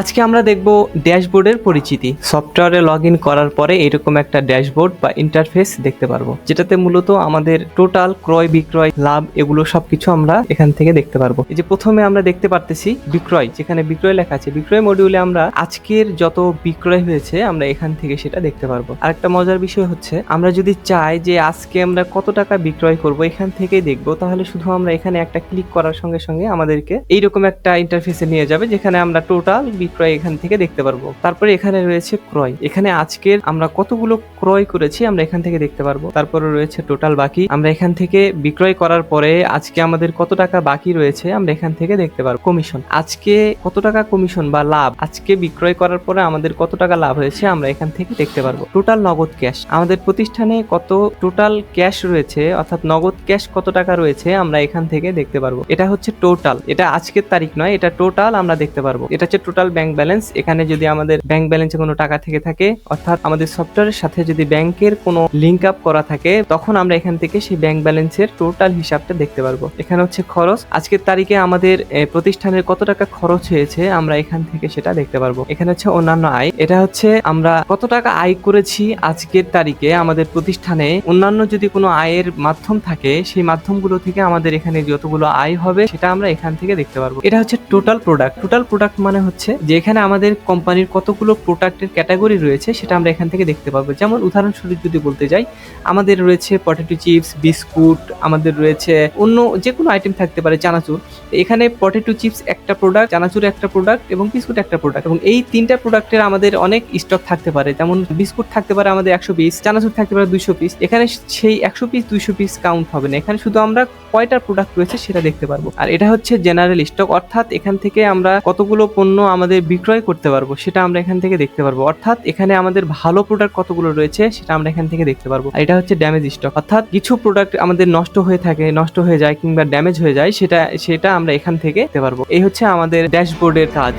আজকে আমরা দেখব ড্যাশবোর্ডের পরিচিতি। সফটওয়্যারে লগ ইন করার পরে এরকম একটা ড্যাশবোর্ড বা ইন্টারফেস দেখতে পারব, যেটাতে মূলত আমাদের টোটাল ক্রয়, বিক্রয়, লাভ এগুলো সবকিছু আমরা এখান থেকে দেখতে পারব। এই যে প্রথমে আমরা দেখতে পারতেছি বিক্রয়, যেখানে বিক্রয় লেখা আছে। বিক্রয় মডিউলে আমরা আজকের যত বিক্রয় হয়েছে, আমরা এখান থেকে সেটা দেখতে পারব। আরেকটা মজার বিষয় হচ্ছে, আমরা যদি চাই যে আজকে আমরা কত টাকা বিক্রয় করব এখান থেকেই দেখব, তাহলে শুধু আমরা এখানে একটা ক্লিক করার সঙ্গে সঙ্গে আমাদেরকে এইরকম একটা ইন্টারফেসে নিয়ে যাবে, যেখানে আমরা টোটাল বিক্রয় এখান থেকে দেখতে পারব। তারপরে এখানে রয়েছে ক্রয়। এখানে আজকের আমরা কতগুলো ক্রয় করেছি আমরা এখান থেকে দেখতে পারব। তারপরে রয়েছে টোটাল বাকি। আমরা এখান থেকে বিক্রয় করার পরে আজকে আমাদের কত টাকা বাকি রয়েছে আমরা এখান থেকে দেখতে পারব। কমিশন। আজকে কত টাকা কমিশন বা লাভ? আজকে বিক্রয় করার পরে আমাদের কত টাকা লাভ হয়েছে আমরা এখান থেকে দেখতে পারব। টোটাল নগদ ক্যাশ। আমাদের প্রতিষ্ঠানে কত টোটাল ক্যাশ রয়েছে, অর্থাৎ নগদ ক্যাশ কত টাকা রয়েছে আমরা এখান থেকে দেখতে পারব। এটা হচ্ছে টোটাল। এটা আজকের তারিখ নয়, এটা টোটাল আমরা দেখতে পারব। এটা হচ্ছে টোটাল ব্যাংক ব্যালেন্স এখানে যদি আমাদের ব্যাংক ব্যালেন্সে কোনো টাকা থেকে থাকে, অর্থাৎ আমাদের সফটওয়্যারের সাথে যদি ব্যাংকের কোনো লিঙ্ক আপ করা থাকে, তখন আমরা এখান থেকে সেই ব্যাংক ব্যালেন্সের টোটাল হিসাবটা দেখতে পারব। এখানে হচ্ছে খরচ। আজকের তারিখে আমাদের প্রতিষ্ঠানের কত টাকা খরচ হয়েছে, আমরা এখান থেকে সেটা দেখতে পারব। এখানে হচ্ছে অন্যান্য আয়। এটা হচ্ছে আমরা কত টাকা আয় করেছি আজকের তারিখে আমাদের প্রতিষ্ঠানে। অন্যান্য যদি কোনো আয়ের মাধ্যম থাকে, সেই মাধ্যমগুলো থেকে আমাদের এখানে যতগুলো আয় হবে, সেটা আমরা এখান থেকে দেখতে পারব। এটা হচ্ছে টোটাল প্রোডাক্ট টোটাল প্রোডাক্ট মানে হচ্ছে যে এখানে আমাদের কোম্পানির কতগুলো প্রোডাক্টের ক্যাটাগরি রয়েছে সেটা আমরা এখান থেকে দেখতে পারব যেমন উদাহরণস্বরূপ যদি বলতে যাই, আমাদের রয়েছে পটেটো চিপস, বিস্কুট, আমাদের রয়েছে অন্য যে কোনো আইটেম থাকতে পারে চানাচুর। এখানে পটেটো চিপস একটা প্রোডাক্ট, চানাচুর একটা প্রোডাক্ট এবং বিস্কুট একটা প্রোডাক্ট। এবং এই তিনটা প্রোডাক্টের আমাদের অনেক স্টক থাকতে পারে। যেমন বিস্কুট থাকতে পারে আমাদের একশো পিস, চানাচুর থাকতে পারে দুইশো পিস। এখানে সেই একশো পিস, দুইশো পিস কাউন্ট হবে না। এখানে শুধু আমরা কয়টা প্রোডাক্ট রয়েছে সেটা দেখতে পারব। আর এটা হচ্ছে জেনারেল স্টক অর্থাৎ এখান থেকে আমরা কতগুলো পণ্য আমাদের বিক্রয় করতে পারব, সেটা আমরা এখান থেকে দেখতে পারব। অর্থাৎ এখানে আমাদের ভালো প্রোডাক্ট কতগুলো রয়েছে, সেটা আমরা এখান থেকে দেখতে পারব। এটা হচ্ছে ড্যামেজ স্টক অর্থাৎ কিছু প্রোডাক্ট আমাদের নষ্ট হয়ে থাকে, নষ্ট হয়ে যায় কিংবা ড্যামেজ হয়ে যায়, সেটা সেটা আমরা এখান থেকে দেখতে পারব। এই হচ্ছে আমাদের ড্যাশবোর্ডের কাজ।